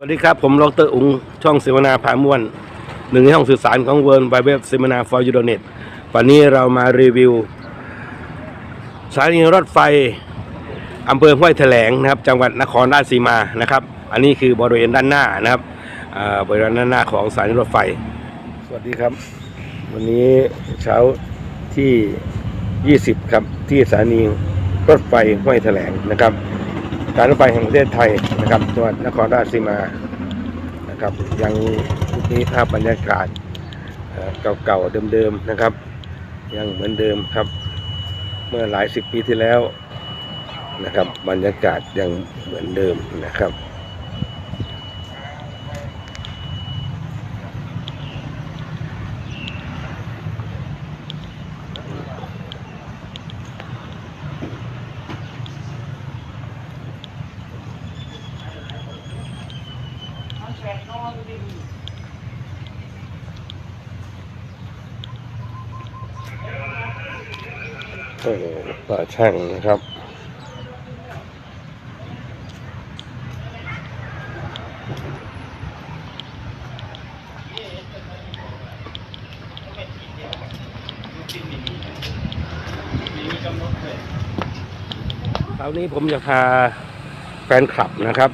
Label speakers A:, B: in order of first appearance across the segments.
A: สวัสดีครับ ผมดรอุงช่องเสวนาผามวนหนึ่งในห้องสื่อสารของเวิร์นไบเว็บเซมินาฟอร์ยูโดเน็ตวันนี้เรามารีวิวสถานีรถไฟอำเภอห้วยแถลงนะครับ จังหวัดนครราชสีมานะครับ อันนี้คือบริเวณด้านหน้านะครับอ่าบริเวณด้านหน้าของสถานีรถไฟ สวัสดีครับ วันนี้เช้าที่ 20 ครับที่สถานีรถไฟห้วยแถลงนะครับ การรถไฟแห่งประเทศไทยนะครับจังหวัดนครราชสีมานะครับยังทุกนี้ภาพบรรยากาศเก่าๆเดิมๆนะครับ ยังเหมือนเดิมครับ เมื่อหลายสิบปีที่แล้วนะครับบรรยากาศยังเหมือนเดิมนะครับ โอ้โหป่าช่งนะครับคราวนี้ผมจะพาแฟนคลับนะครับ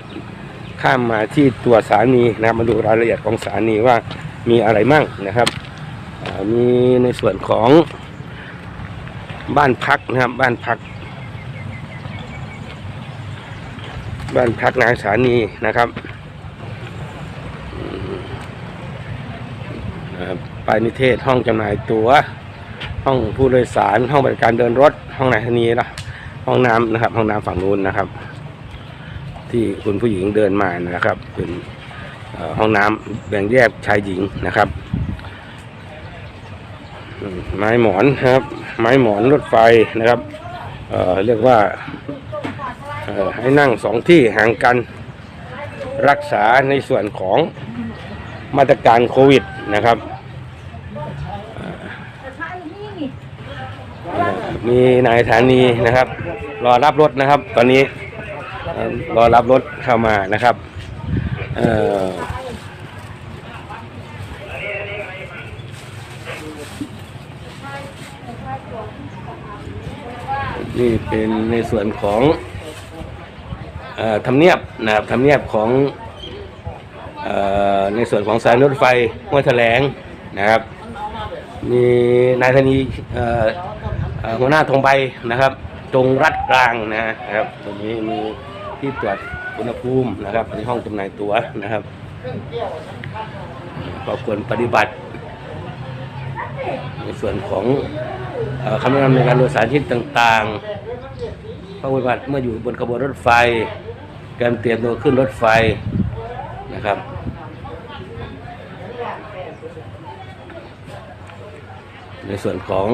A: ข้ามมาที่ตัวสานีนะมาดูรายละเอียดของสานีว่ามีอะไรมั่งนะครับมีในส่วนของ บ้านพักนะครับ บ้านพัก บ้านพักนายสถานีนะครับนะครับไปนิเทศห้องจำหน่ายตัว๋ว ห้องผู้โดยสาร ห้องบริการเดินรถ ห้องนายสถานีนะห้องน้ำนะครับ ห้องน้ำฝั่งนู้นนะครับ ที่คุณผู้หญิงเดินมานะครับ เป็นห้องน้ำแบ่งแยกชายหญิงนะครับไม้หมอนครับ ไม้หมอนรถไฟนะครับเเรียกว่าให้นั่งสองที่ห่างกันรักษาในส่วนของมาตรการโควิดนะครับ มีนายสถานีนะครับ รอรับรถนะครับ ตอนนี้รอรับรถเข้ามานะครับเอ่อ นี่เป็นในส่วนของอทำเนียบนะครับทำเนียบของอในส่วนของสายรถไฟห้วยแถลงนะครับ มีนายธนีหัวหน้าธงใบนะครับ ตรงรัดกลางนะครับตรงนี้มีที่ตรวจอุณหภูมินะครับในห้องจำหน่ายตั๋วนะครับก็ควรปฏิบัติ ในส่วนของคำแนะนำในการโดยสารชนิดต่างๆข้อปฏิบัติเมื่ออยู่บนขบวนรถไฟ การเตรียมตัวขึ้นรถไฟนะครับในส่วนของ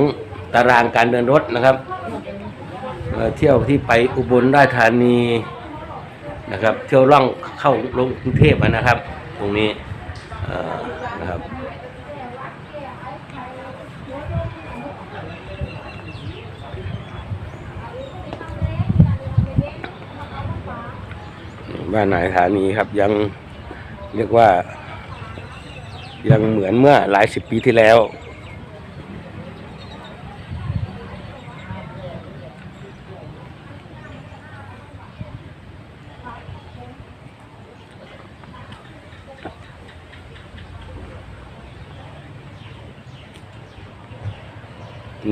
A: ตารางการเดินรถนะครับ เที่ยวที่ไปอุบลราชธานีนะครับ เที่ยวร่องเข้าลงกรุงเทพนะครับ ตรงนี้เอ่อนะครับ บ้านนายสถานีครับ ยังเรียกว่า ยังเหมือนเมื่อหลายสิบปีที่แล้ว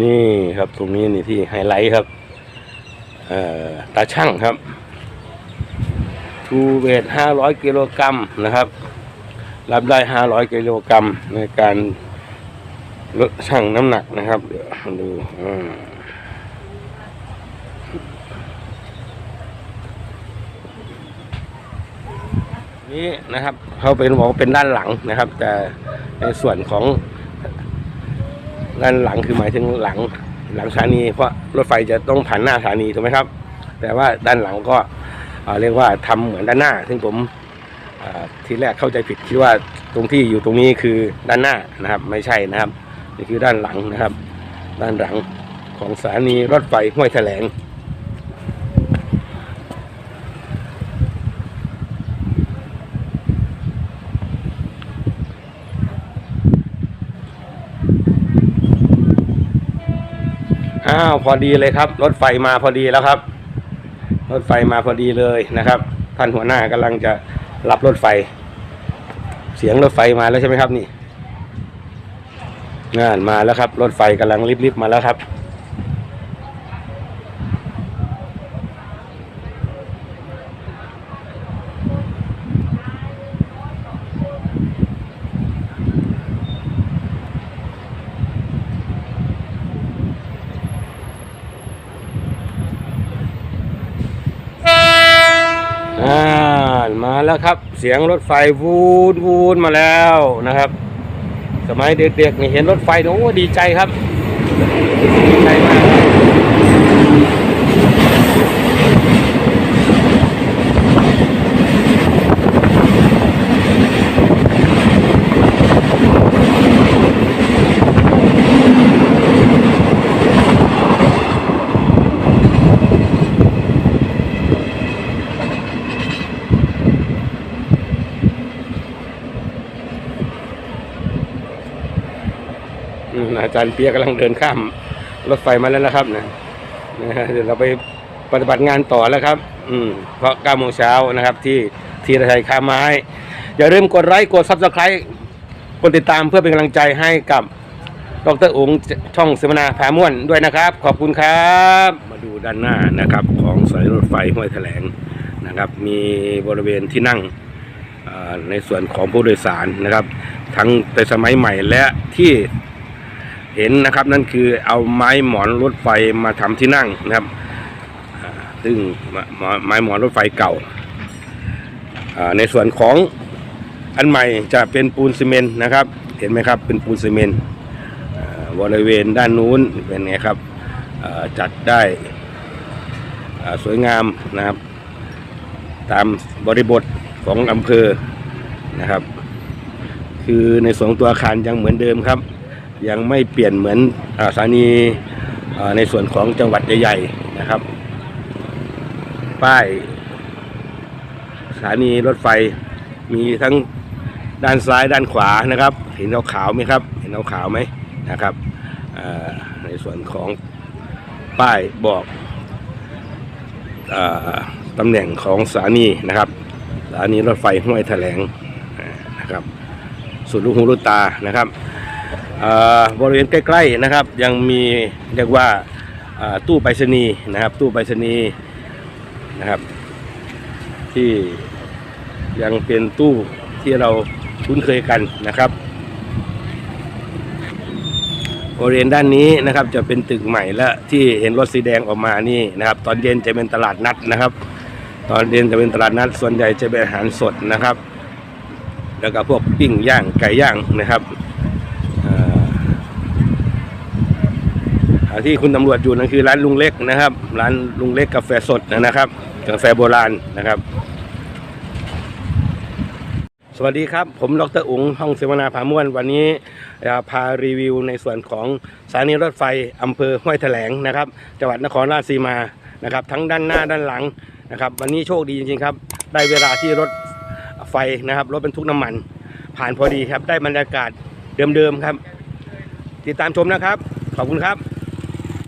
A: นี่ครับตรงนี้นี่ที่ไฮไลท์ครับตาช่างครับ ทูเวทห้าร้อยกิโลกรัมนะครับ รับได้ห้าร้อยกิโลกรัมในการลดชั่งน้ำหนักนะครับ เดี๋ยวดูอ่านี่นะครับเขาเป็นบอกว่าเป็นด้านหลังนะครับ แต่ในส่วนของด้านหลังคือหมายถึงหลังหลังสถานี เพราะรถไฟจะต้องผ่านหน้าสถานีถูกไหมครับ แต่ว่าด้านหลังก็ เรียกว่าทำเหมือนด้านหน้า ซึ่งผมทีแรกเข้าใจผิดคิดว่าตรงที่อยู่ตรงนี้คือด้านหน้านะครับ ไม่ใช่นะครับนี่คือด้านหลังนะครับ ด้านหลังของสถานีรถไฟห้วยแถลงอ้าวพอดีเลยครับ รถไฟมาพอดีแล้วครับ รถไฟมาพอดีเลยนะครับ ท่านหัวหน้ากำลังจะรับรถไฟ เสียงรถไฟมาแล้วใช่ไหมครับนี่งานมาแล้วครับ รถไฟกำลังรีบๆมาแล้วครับ อ่า มาแล้วครับ เสียงรถไฟวูนวูนมาแล้วนะครับ สมัยเด็กๆนี่เห็นรถไฟโอ้ดีใจครับดีใจมาก อาจารย์เปียกกำลังเดินข้ามรถไฟมาแล้วนะครับนะเดี๋ยวเราไปปฏิบัติงานต่อแล้วครับ อืมเพราะ9โมงเช้านะครับ ที่ทีระไทยค้าไม้ อย่าลืมกดไลค์กดซับสไครต์กดติดตามเพื่อเป็นกำลังใจให้กับดรอุ๋งช่องเสวนาพาม่วนด้วยนะครับ ขอบคุณครับ มาดูด้านหน้านะครับ ของสายรถไฟห้วยแถลงนะครับ มีบริเวณที่นั่งในส่วนของผู้โดยสารนะครับ ทั้งในสมัยใหม่และที่ เห็นนะครับนั่นคือเอาไม้หมอนรถไฟมาทำที่นั่งนะครับ ซึ่งไม้หมอนรถไฟเก่า ในส่วนของอันใหม่จะเป็นปูนซีเมนต์นะครับ เห็นไหมครับเป็นปูนซีเมนต์บริเวณด้านนู้นเป็นไงครับจัดได้สวยงามนะครับ ตามบริบทของอำเภอนะครับ คือในส่วนของตัวอาคารยังเหมือนเดิมครับ ยังไม่เปลี่ยนเหมือนอสถานีในส่วนของจังหวัดใหญ่ๆนะครับ ป้ายสถานีรถไฟมีทั้งด้านซ้ายด้านขวานะครับ เห็นขาวๆไหมครับ เห็นขาวๆไหมนะครับในส่วนของป้ายบอกอตำแหน่งของสถานีนะครับสถานีรถไฟห้วยแถลงนะครับสุดลูกหูลูกตานะครับ บริเวณใกล้ๆนะครับ ยังมีเรียกว่าตู้ไปรษณีย์นะครับ ตู้ไปรษณีย์นะครับ ที่ยังเป็นตู้ที่เราคุ้นเคยกันนะครับบริเวณด้านนี้นะครับจะเป็นตึกใหม่และที่เห็นรถสีแดงออกมานี่นะครับ ตอนเย็นจะเป็นตลาดนัดนะครับ ตอนเย็นจะเป็นตลาดนัดส่วนใหญ่จะเป็นอาหารสดนะครับ แล้วก็พวกปิ้งย่างไก่ย่างนะครับอ่าอ่า ที่คุณตำรวจอยู่นั่นคือร้านลุงเล็กนะครับ ร้านลุงเล็กกาแฟสดนะครับกาแฟโบราณนะครับ สวัสดีครับ ผมดรอุ๋งห้องเสวนาผาม่วน วันนี้จะพารีวิวในส่วนของสถานีรถไฟอำเภอห้วยแถลงนะครับ จังหวัดนครราชสีมานะครับ ทั้งด้านหน้าด้านหลังนะครับ วันนี้โชคดีจริงๆครับ ได้เวลาที่รถไฟนะครับ รถบรรทุกน้ำมัน ผ่านพอดีครับ ได้บรรยากาศเดิมๆครับ ติดตามชมนะครับ ขอบคุณครับ